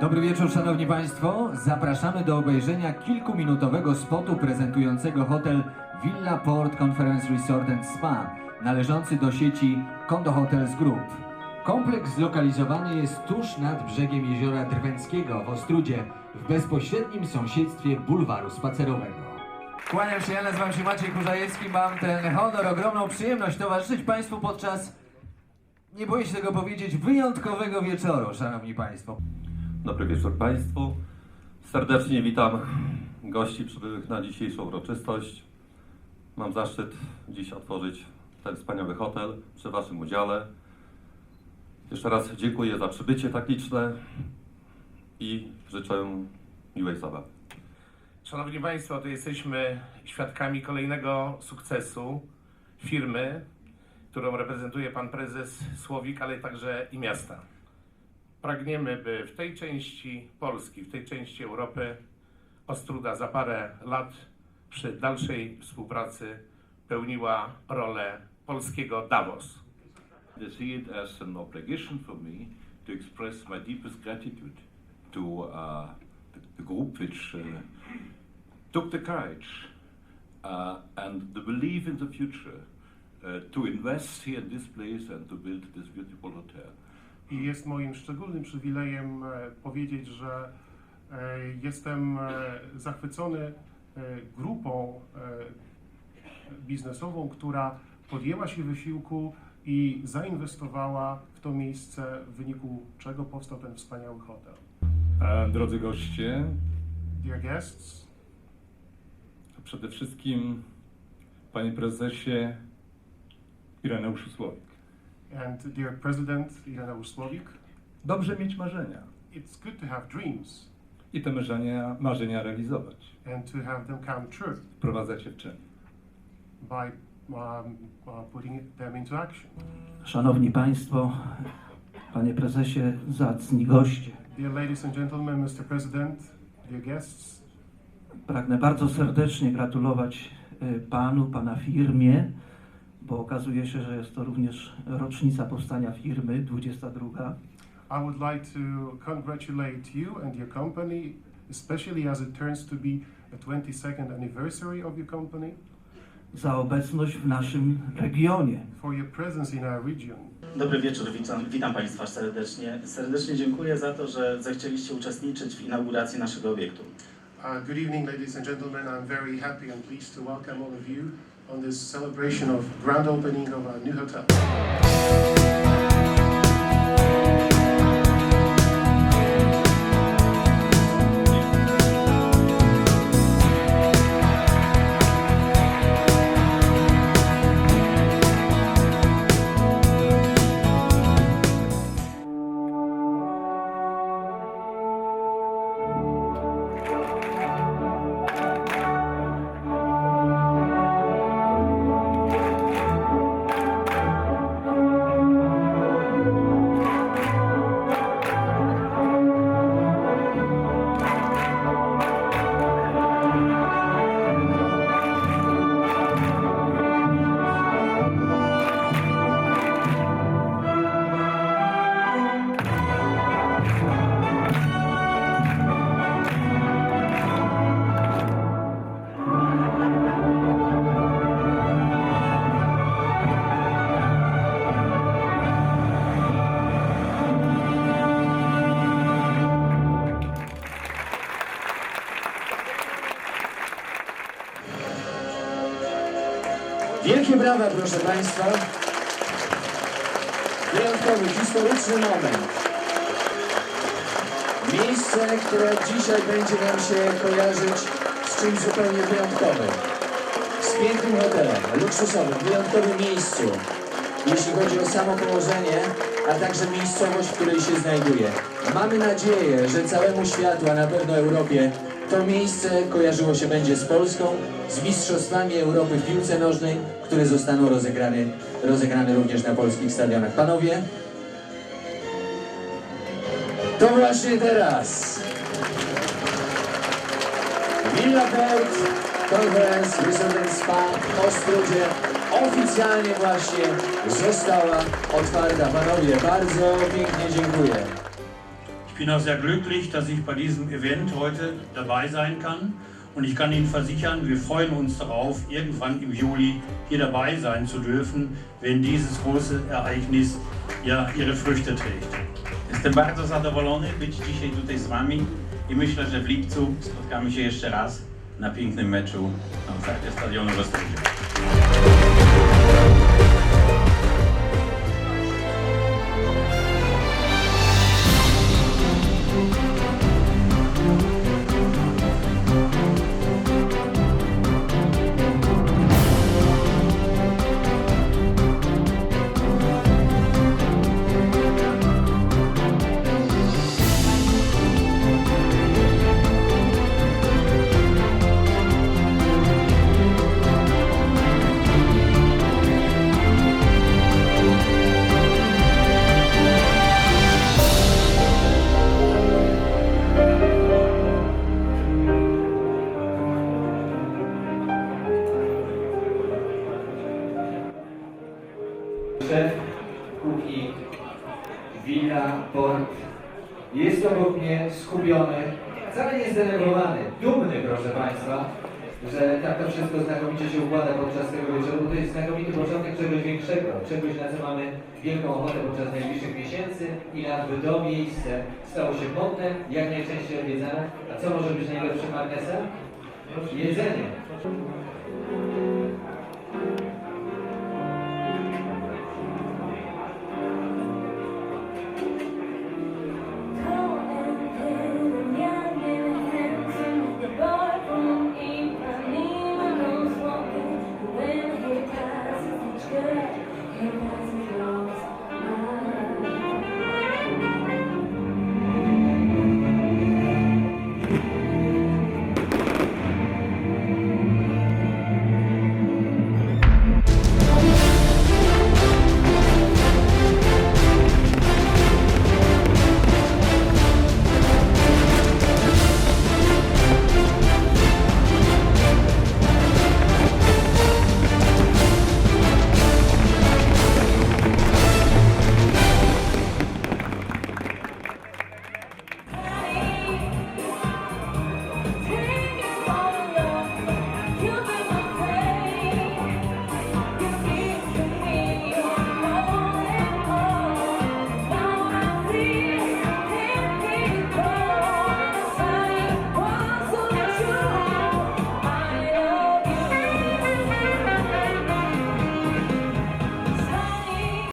Dobry wieczór, Szanowni Państwo. Zapraszamy do obejrzenia kilkuminutowego spotu prezentującego hotel Villa Port Conference Resort and Spa, należący do sieci Condo Hotels Group. Kompleks zlokalizowany jest tuż nad brzegiem jeziora Drwęckiego w Ostrudzie, w bezpośrednim sąsiedztwie bulwaru spacerowego. Kłaniam się, ja nazywam się Maciej Kurzajewski, mam ten honor, ogromną przyjemność towarzyszyć Państwu podczas, nie boję się tego powiedzieć, wyjątkowego wieczoru, Szanowni Państwo. Dobry wieczór Państwu. Serdecznie witam gości przybyłych na dzisiejszą uroczystość. Mam zaszczyt dziś otworzyć ten wspaniały hotel przy Waszym udziale. Jeszcze raz dziękuję za przybycie tak liczne i życzę miłej zabawy. Szanowni Państwo, to jesteśmy świadkami kolejnego sukcesu firmy, którą reprezentuje Pan Prezes Słowik, ale także i miasta. Pragniemy, by w tej części Polski, w tej części Europy Ostruda za parę lat przy dalszej współpracy pełniła rolę polskiego Davos. I see it as an obligation for me to express my deepest gratitude to uh, the group which uh, took the courage uh, and the belief in the future uh, to invest here in this place and to build this beautiful hotel. I jest moim szczególnym przywilejem e, powiedzieć, że e, jestem e, zachwycony grupą biznesową, która podjęła się wysiłku i zainwestowała w to miejsce, w wyniku czego powstał ten wspaniały hotel. Drodzy goście, Dear guests, przede wszystkim Panie Prezesie Ireneuszu Słowik. And dear President Ireneusz Słowik, Dobrze mieć marzenia it's good to have dreams i te marzenia, marzenia realizować. and to have them come true Wprowadzać je w czyn. by um, uh, putting them into action. Szanowni Państwo, Panie Prezesie, zacni goście. Dear ladies and gentlemen, Mr. President, dear guests, Pragnę bardzo serdecznie gratulować y, Panu, Pana firmie, bo okazuje się, że jest to również rocznica powstania firmy, 22. I would like to congratulate you and your company, especially as it turns to be a 22nd anniversary of your company, za obecność w naszym regionie. for your presence in our region. Dobry wieczór, witam, witam Państwa serdecznie. Serdecznie dziękuję za to, że zechcieliście uczestniczyć w inauguracji naszego obiektu. Uh, good evening, ladies and gentlemen. I'm very happy and pleased to welcome all of you on this celebration of grand opening of our new hotel. Brawa, proszę Państwa. Wyjątkowy, historyczny moment. Miejsce, które dzisiaj będzie nam się kojarzyć z czymś zupełnie wyjątkowym. Z pięknym hotelem, luksusowym, wyjątkowym miejscu, jeśli chodzi o samo położenie, a także miejscowość, w której się znajduje. Mamy nadzieję, że całemu światu, a na pewno Europie, to miejsce kojarzyło się będzie z Polską, z Mistrzostwami Europy w piłce nożnej, które zostaną rozegrane, rozegrane również na polskich stadionach. Panowie, to właśnie teraz Villa Port Conference Resort Spa w Ostrudzie oficjalnie właśnie została otwarta. Panowie, bardzo pięknie dziękuję. Bin auch sehr glücklich, dass ich bei diesem Event heute dabei sein kann. Und ich kann Ihnen versichern, wir freuen uns darauf, irgendwann im Juli hier dabei sein zu dürfen, wenn dieses große Ereignis ja ihre Früchte trägt. Jestem bardzo zadowolony być dzisiaj tutaj z Wami i myślę, że w lipcu spotkamy się jeszcze raz na pięknym meczu na stadionu w Villa Port jest obok mnie skupiony, wcale nie zdenerwowany, dumny proszę Państwa, że tak to wszystko znakomicie się układa podczas tego wieczoru, bo to jest znakomity początek czegoś większego, czegoś na co mamy wielką ochotę podczas najbliższych miesięcy i lat, by to miejsce stało się modne, jak najczęściej odwiedzane. A co może być najlepszym marnesem? Jedzenie.